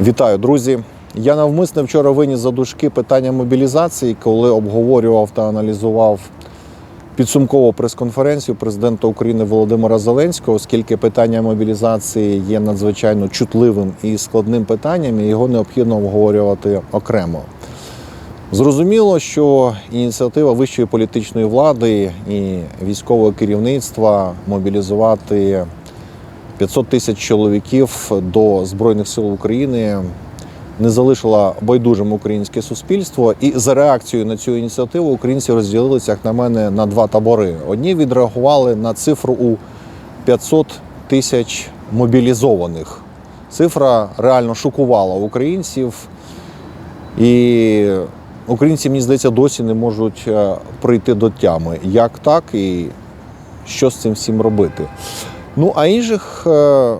Вітаю, друзі! Я навмисне вчора виніс за дужки питання мобілізації, коли обговорював та аналізував підсумкову прес-конференцію президента України Володимира Зеленського, оскільки питання мобілізації є надзвичайно чутливим і складним питанням, і його необхідно обговорювати окремо. Зрозуміло, що ініціатива вищої політичної влади і військового керівництва мобілізувати 500 тисяч чоловіків до Збройних сил України не залишила байдужим українське суспільство. І за реакцією на цю ініціативу українці розділилися, як на мене, на два табори. Одні відреагували на цифру у 500 тисяч мобілізованих. Цифра реально шокувала українців. І українці, мені здається, досі не можуть е, прийти до тями. Як так і що з цим всім робити? Ну, а інших е,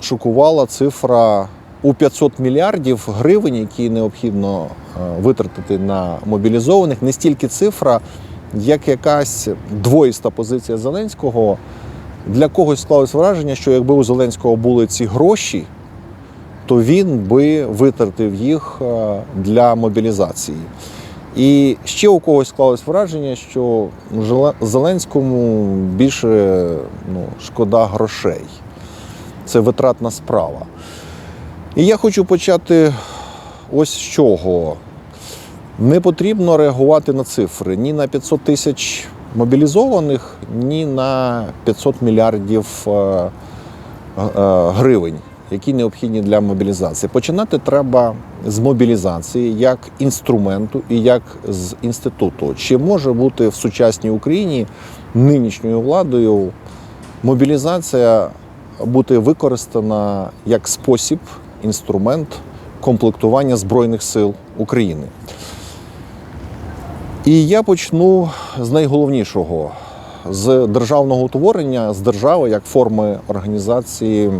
шокувала цифра у 500 мільярдів гривень, які необхідно е, витратити на мобілізованих. Не стільки цифра, як якась двоїста позиція Зеленського. Для когось склалось враження, що якби у Зеленського були ці гроші, то він би витратив їх е, для мобілізації. І ще у когось склалось враження, що Зеленському більше ну, шкода грошей. Це витратна справа. І я хочу почати ось з чого. Не потрібно реагувати на цифри ні на 500 тисяч мобілізованих, ні на 500 мільярдів е, е, гривень, які необхідні для мобілізації. Починати треба з мобілізації як інструменту і як з інституту. Чи може бути в сучасній Україні нинішньою владою мобілізація бути використана як спосіб, інструмент комплектування Збройних сил України? І я почну з найголовнішого з державного утворення, з держави як форми організації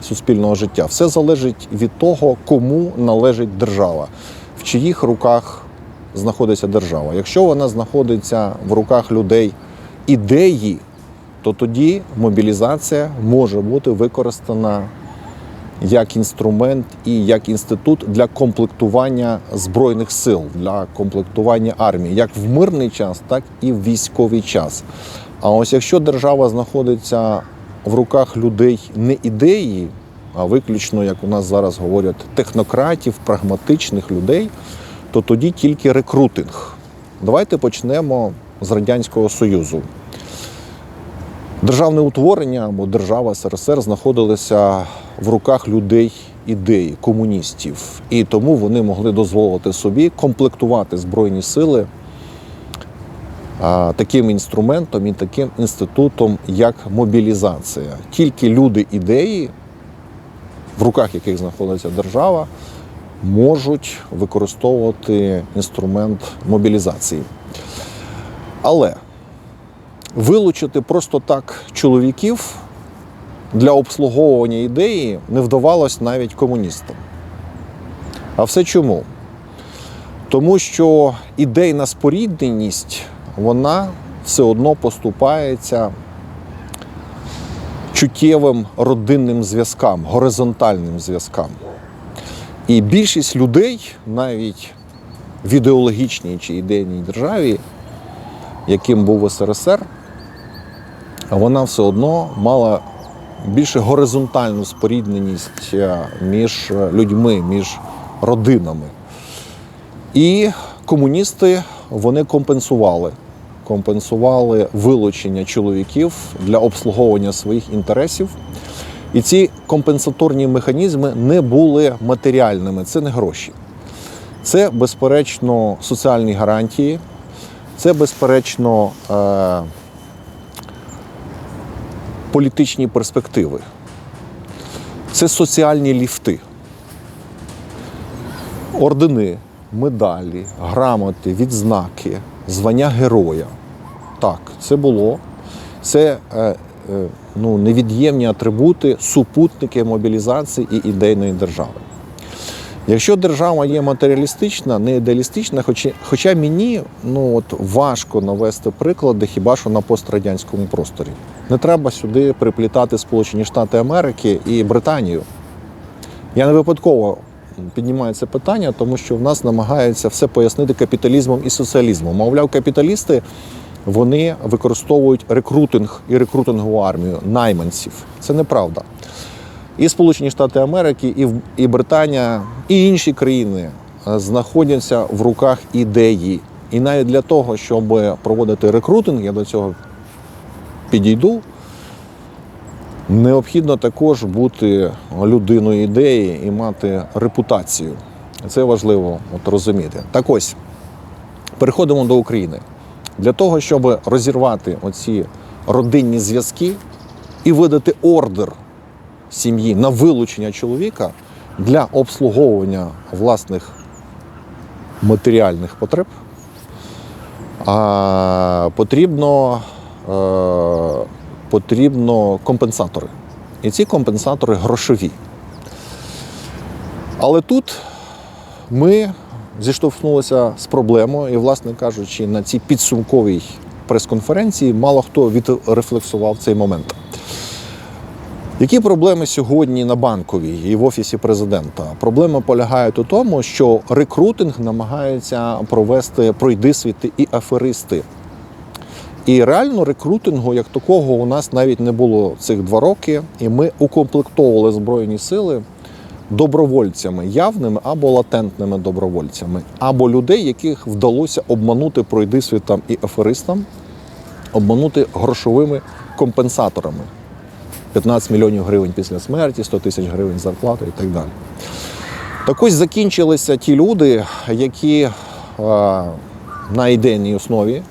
суспільного життя. Все залежить від того, кому належить держава, в чиїх руках знаходиться держава. Якщо вона знаходиться в руках людей ідеї, то тоді мобілізація може бути використана як інструмент і як інститут для комплектування збройних сил, для комплектування армії, як в мирний час, так і в військовий час. А ось якщо держава знаходиться в руках людей не ідеї, а виключно, як у нас зараз говорять, технократів, прагматичних людей, то тоді тільки рекрутинг. Давайте почнемо з Радянського Союзу. Державне утворення або держава СРСР знаходилися в руках людей ідеї, комуністів, і тому вони могли дозволити собі комплектувати збройні сили таким інструментом і таким інститутом, як мобілізація. Тільки люди ідеї, в руках яких знаходиться держава, можуть використовувати інструмент мобілізації. Але вилучити просто так чоловіків для обслуговування ідеї не вдавалось навіть комуністам. А все чому? Тому що ідейна спорідненість, вона все одно поступається чуттєвим родинним зв'язкам, горизонтальним зв'язкам. І більшість людей, навіть в ідеологічній чи ідейній державі, яким був СРСР, вона все одно мала більше горизонтальну спорідненість е, між людьми, між родинами. І комуністи вони компенсували. Компенсували вилучення чоловіків для обслуговування своїх інтересів. І ці компенсаторні механізми не були матеріальними, це не гроші. Це, безперечно, соціальні гарантії, це, безперечно, е, політичні перспективи. Це соціальні ліфти. Ордени, медалі, грамоти, відзнаки, звання героя. Так, це було. Це е, е, ну, невід'ємні атрибути, супутники мобілізації і ідейної держави. Якщо держава є матеріалістична, не ідеалістична, хоча, хоча мені ну, от, важко навести приклади хіба що на пострадянському просторі. Не треба сюди приплітати Сполучені Штати Америки і Британію. Я не випадково піднімається питання, тому що в нас намагаються все пояснити капіталізмом і соціалізмом. Мовляв, капіталісти вони використовують рекрутинг і рекрутингову армію найманців. Це неправда. І Сполучені Штати Америки, і, і Британія, і інші країни е, знаходяться в руках ідеї. І навіть для того, щоб проводити рекрутинг, я до цього підійду. Необхідно також бути людиною ідеї і мати репутацію. Це важливо от, розуміти. Так ось, переходимо до України. Для того, щоб розірвати оці родинні зв'язки і видати ордер сім'ї на вилучення чоловіка для обслуговування власних матеріальних потреб, а, потрібно, е, потрібно компенсатори. І ці компенсатори грошові. Але тут ми зіштовхнулися з проблемою, і, власне кажучи, на цій підсумковій прес-конференції мало хто відрефлексував цей момент. Які проблеми сьогодні на банковій і в офісі президента? Проблема полягає у тому, що рекрутинг намагаються провести пройдисвіти і аферисти. І реально рекрутингу як такого у нас навіть не було цих два роки, і ми укомплектовували збройні сили добровольцями, явними або латентними добровольцями, або людей, яких вдалося обманути пройдисвітам і аферистам, обманути грошовими компенсаторами. 15 мільйонів гривень після смерті, 100 тисяч гривень зарплати і так далі. Так ось закінчилися ті люди, які е, на ідейній основі,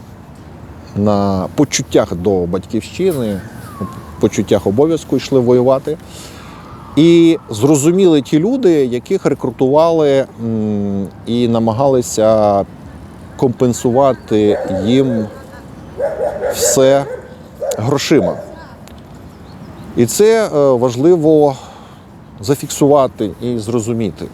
на почуттях до батьківщини, почуттях обов'язку йшли воювати. І зрозуміли ті люди, яких рекрутували і намагалися компенсувати їм все грошима. І це е, важливо зафіксувати і зрозуміти.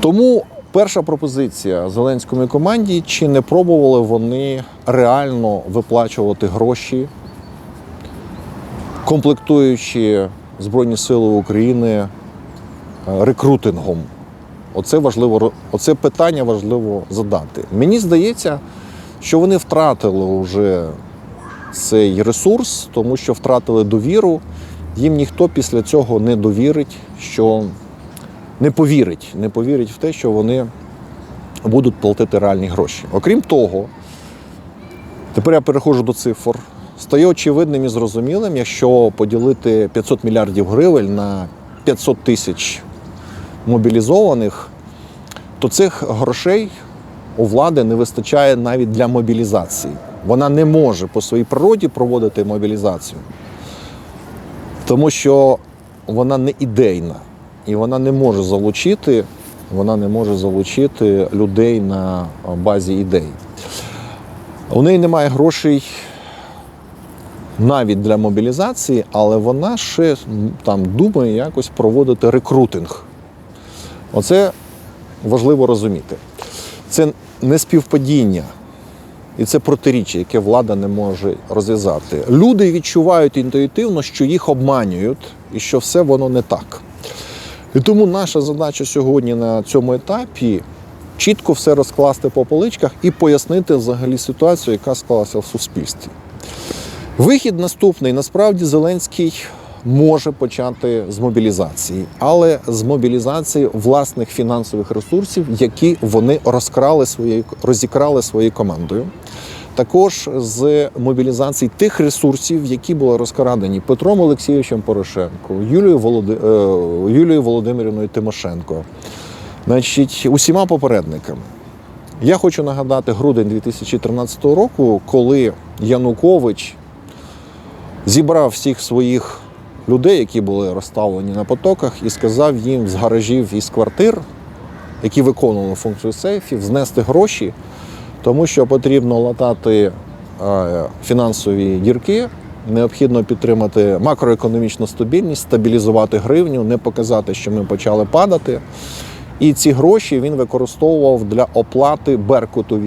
Тому перша пропозиція Зеленському команді, чи не пробували вони реально виплачувати гроші, комплектуючи Збройні Сили України е, рекрутингом. Оце важливо, оце питання важливо задати. Мені здається, що вони втратили вже цей ресурс, тому що втратили довіру. Їм ніхто після цього не довірить, що не повірить, не повірить в те, що вони будуть платити реальні гроші. Окрім того, тепер я переходжу до цифр. Стає очевидним і зрозумілим, якщо поділити 500 мільярдів гривень на 500 тисяч мобілізованих, то цих грошей у влади не вистачає навіть для мобілізації. Вона не може по своїй природі проводити мобілізацію, тому що вона не ідейна і вона не може залучити, вона не може залучити людей на базі ідей. У неї немає грошей навіть для мобілізації, але вона ще там думає якось проводити рекрутинг. Оце важливо розуміти. Це не співпадіння. І це протиріччя, яке влада не може розв'язати. Люди відчувають інтуїтивно, що їх обманюють і що все воно не так. І тому наша задача сьогодні на цьому етапі чітко все розкласти по поличках і пояснити взагалі ситуацію, яка склалася в суспільстві. Вихід наступний. Насправді Зеленський може почати з мобілізації, але з мобілізації власних фінансових ресурсів, які вони розкрали своєю розікрали своєю командою. Також з мобілізації тих ресурсів, які були розкрадені Петром Олексійовичем Порошенко, Юлією, Володи... е, Юлією Володимирівною Тимошенко, значить, усіма попередниками. Я хочу нагадати грудень 2013 року, коли Янукович зібрав всіх своїх людей, які були розставлені на потоках, і сказав їм з гаражів і з квартир, які виконували функцію сейфів, знести гроші, тому що потрібно латати е, фінансові дірки. Необхідно підтримати макроекономічну стабільність, стабілізувати гривню, не показати, що ми почали падати. І ці гроші він використовував для оплати Беркуту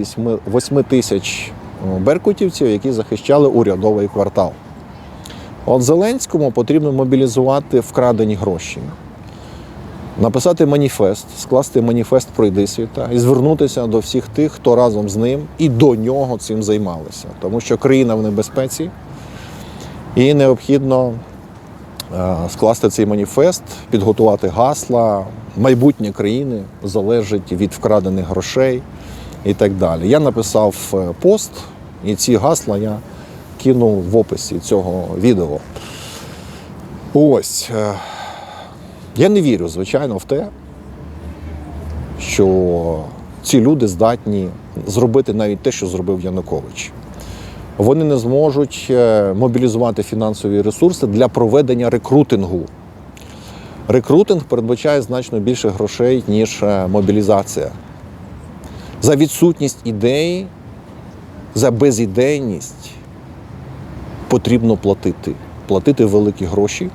8 тисяч е, беркутівців, які захищали урядовий квартал. От Зеленському потрібно мобілізувати вкрадені гроші. написати маніфест, скласти маніфест пройди світа і звернутися до всіх тих, хто разом з ним і до нього цим займалися. Тому що країна в небезпеці, і необхідно е, скласти цей маніфест, підготувати гасла. Майбутнє країни залежить від вкрадених грошей і так далі. Я написав е, пост, і ці гасла я кинув в описі цього відео. Ось. е, Я не вірю, звичайно, в те, що ці люди здатні зробити навіть те, що зробив Янукович. Вони не зможуть е, мобілізувати фінансові ресурси для проведення рекрутингу. Рекрутинг передбачає значно більше грошей, ніж е, мобілізація. За відсутність ідеї, за безідейність потрібно платити. Платити великі гроші.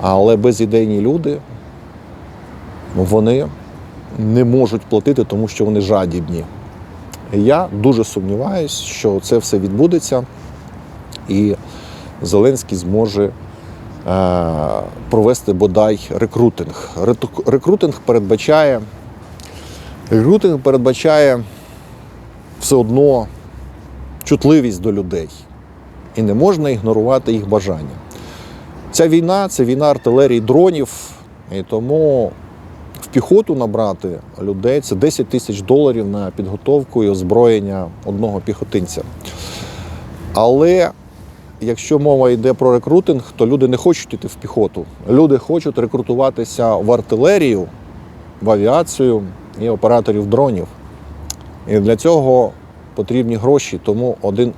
Але безідейні люди вони не можуть платити, тому що вони жадібні. Я дуже сумніваюся, що це все відбудеться, і Зеленський зможе е, провести бодай рекрутинг. Рекрутинг передбачає, рекрутинг передбачає все одно чутливість до людей. І не можна ігнорувати їх бажання. Ця війна це війна артилерії дронів, і тому в піхоту набрати людей це 10 тисяч доларів на підготовку і озброєння одного піхотинця. Але якщо мова йде про рекрутинг, то люди не хочуть йти в піхоту. Люди хочуть рекрутуватися в артилерію, в авіацію і операторів дронів. І для цього потрібні гроші, тому один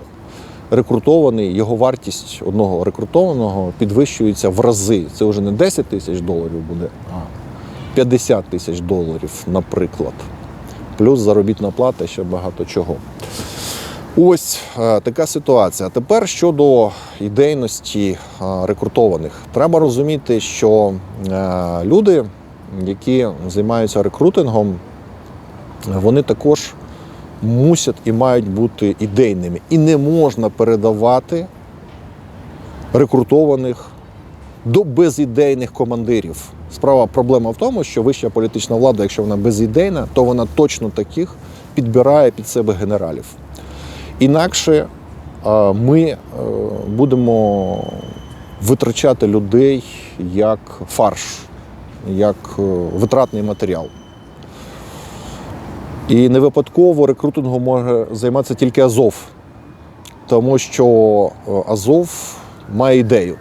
рекрутований, його вартість одного рекрутованого підвищується в рази. Це вже не 10 тисяч доларів буде, а 50 тисяч доларів, наприклад. Плюс заробітна плата, ще багато чого. Ось е, така ситуація. Тепер щодо ідейності е, рекрутованих, треба розуміти, що е, люди, які займаються рекрутингом, вони також мусять і мають бути ідейними. І не можна передавати рекрутованих до безідейних командирів. Справа проблема в тому, що вища політична влада, якщо вона безідейна, то вона точно таких підбирає під себе генералів. Інакше е, ми е, будемо витрачати людей як фарш, як е, витратний матеріал. І не випадково рекрутингом може займатися тільки Азов, тому що е, Азов має ідею.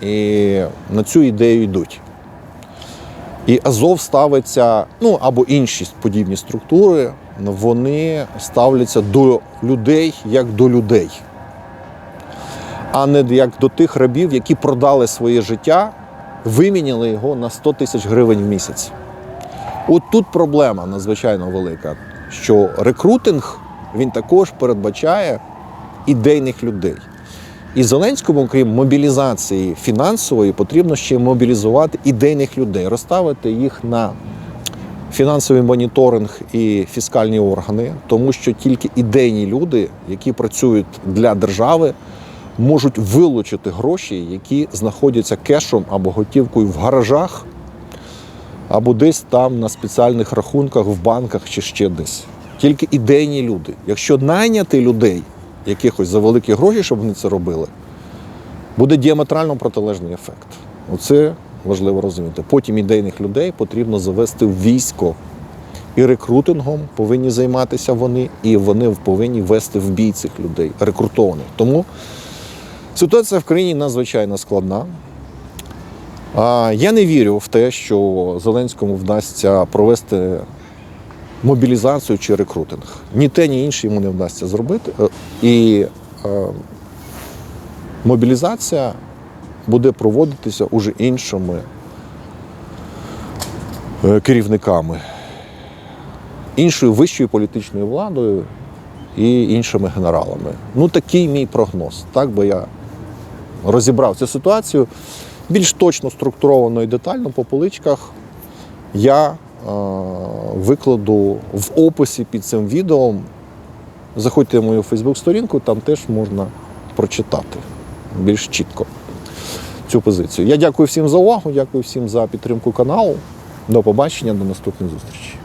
І на цю ідею йдуть. І Азов ставиться, ну або інші подібні структури, вони ставляться до людей як до людей, а не як до тих рабів, які продали своє життя, виміняли його на 100 тисяч гривень в місяць. От тут проблема надзвичайно велика, що рекрутинг він також передбачає ідейних людей. І Зеленському, крім мобілізації фінансової, потрібно ще мобілізувати ідейних людей, розставити їх на фінансовий моніторинг і фіскальні органи, тому що тільки ідейні люди, які працюють для держави, можуть вилучити гроші, які знаходяться кешом або готівкою в гаражах, або десь там на спеціальних рахунках в банках чи ще десь. Тільки ідейні люди. Якщо найняти людей якихось за великі гроші, щоб вони це робили, буде діаметрально протилежний ефект. Оце важливо розуміти. Потім ідейних людей потрібно завести в військо. І рекрутингом повинні займатися вони, і вони повинні вести в бій цих людей, рекрутованих. Тому ситуація в країні надзвичайно складна. Я не вірю в те, що Зеленському вдасться провести мобілізацію чи рекрутинг. Ні те, ні інше йому не вдасться зробити. Е, І е, мобілізація буде проводитися уже іншими е, керівниками, іншою вищою політичною владою і іншими генералами. Ну, такий мій прогноз. Так би я розібрав цю ситуацію. Більш точно, структуровано і детально по поличках я е, викладу в описі під цим відео. Заходьте в мою Фейсбук-сторінку, там теж можна прочитати більш чітко цю позицію. Я дякую всім за увагу, дякую всім за підтримку каналу. До побачення, до наступних зустрічей.